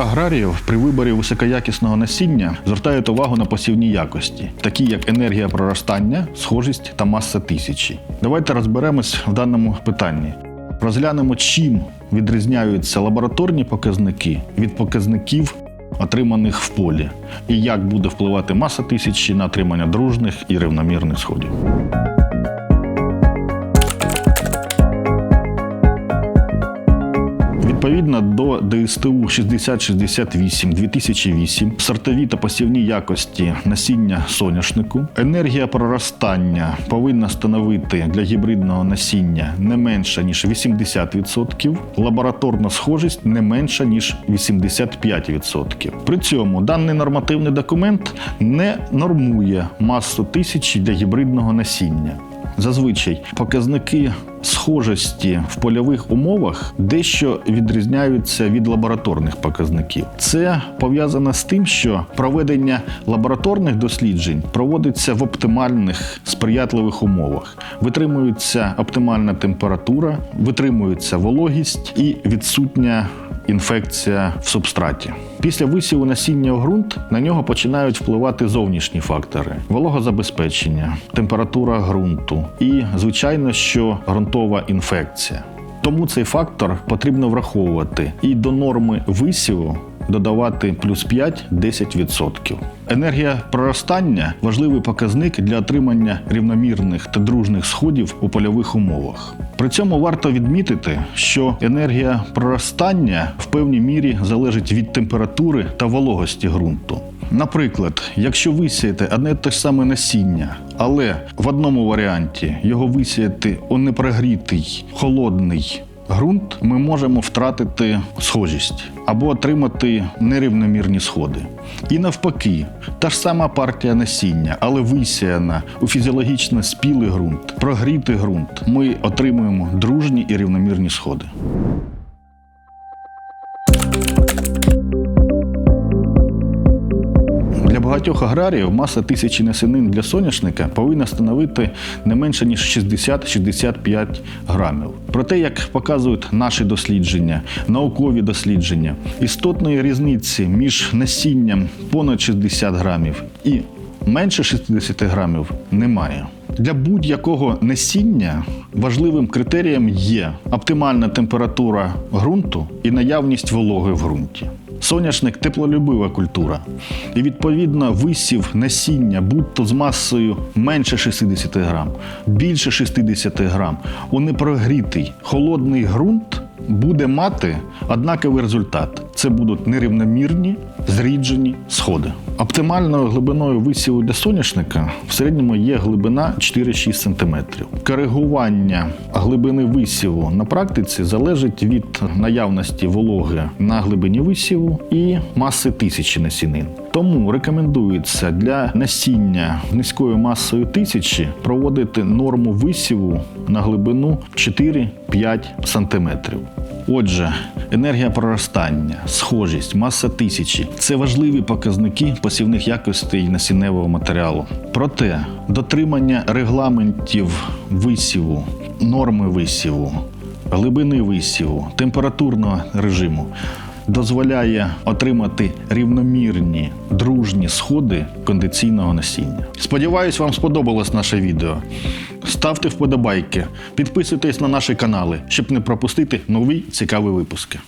аграріїв при виборі високоякісного насіння звертають увагу на посівні якості, такі як енергія проростання, схожість та маса тисячі. Давайте розберемось в даному питанні. Розглянемо, чим відрізняються лабораторні показники від показників, отриманих в полі, і як буде впливати маса тисячі на отримання дружних і рівномірних сходів. Відповідно до ДСТУ 6068 2008 сортові та посівні якості насіння соняшнику, енергія проростання повинна становити для гібридного насіння не менша ніж 80%, лабораторна схожість не менша ніж 85%. При цьому даний нормативний документ не нормує масу тисячі для гібридного насіння. Зазвичай показники схожості в польових умовах дещо відрізняються від лабораторних показників. Це пов'язано з тим, що проведення лабораторних досліджень проводиться в оптимальних сприятливих умовах. Витримується оптимальна температура, витримується вологість і відсутня інфекція в субстраті. Після висіву насіння у ґрунт на нього починають впливати зовнішні фактори: вологозабезпечення, температура ґрунту і, звичайно, що ґрунтова інфекція. Тому цей фактор потрібно враховувати і до норми висіву додавати плюс 5-10%. Енергія проростання важливий показник для отримання рівномірних та дружних сходів у польових умовах. При цьому варто відмітити, що енергія проростання в певній мірі залежить від температури та вологості ґрунту. Наприклад, якщо висіяти одне те ж саме насіння, але в одному варіанті його висіяти у непрогрітий холодний ґрунт, ми можемо втратити схожість або отримати нерівномірні сходи. І навпаки, та ж сама партія насіння, але висіяна у фізіологічно спілий ґрунт, прогрітий ґрунт, ми отримуємо дружні і рівномірні сходи. Багатьох аграріїв маса тисячі насінин для соняшника повинна становити не менше ніж 60-65 грамів. Проте, як показують наші дослідження, наукові дослідження, істотної різниці між насінням понад 60 грамів і менше 60 грамів немає. Для будь-якого насіння важливим критерієм є оптимальна температура ґрунту і наявність вологи в ґрунті. Соняшник теплолюбива культура, і відповідно висів насіння, будь-то з масою менше 60 грам, більше 60 грам, у непрогрітий холодний ґрунт буде мати однаковий результат. Це будуть нерівномірні, зріджені сходи. Оптимальною глибиною висіву для соняшника в середньому є глибина 4-6 см. Коригування глибини висіву на практиці залежить від наявності вологи на глибині висіву і маси тисячі насінин. Тому рекомендується для насіння низькою масою тисячі проводити норму висіву на глибину 4-5 см. Отже, енергія проростання, схожість, маса тисячі це важливі показники посівних якостей насінневого матеріалу. Проте дотримання регламентів висіву, норми висіву, глибини висіву, температурного режиму дозволяє отримати рівномірні дружні сходи кондиційного насіння. Сподіваюсь, вам сподобалось наше відео. Ставте вподобайки, підписуйтесь на наші канали, щоб не пропустити нові цікаві випуски.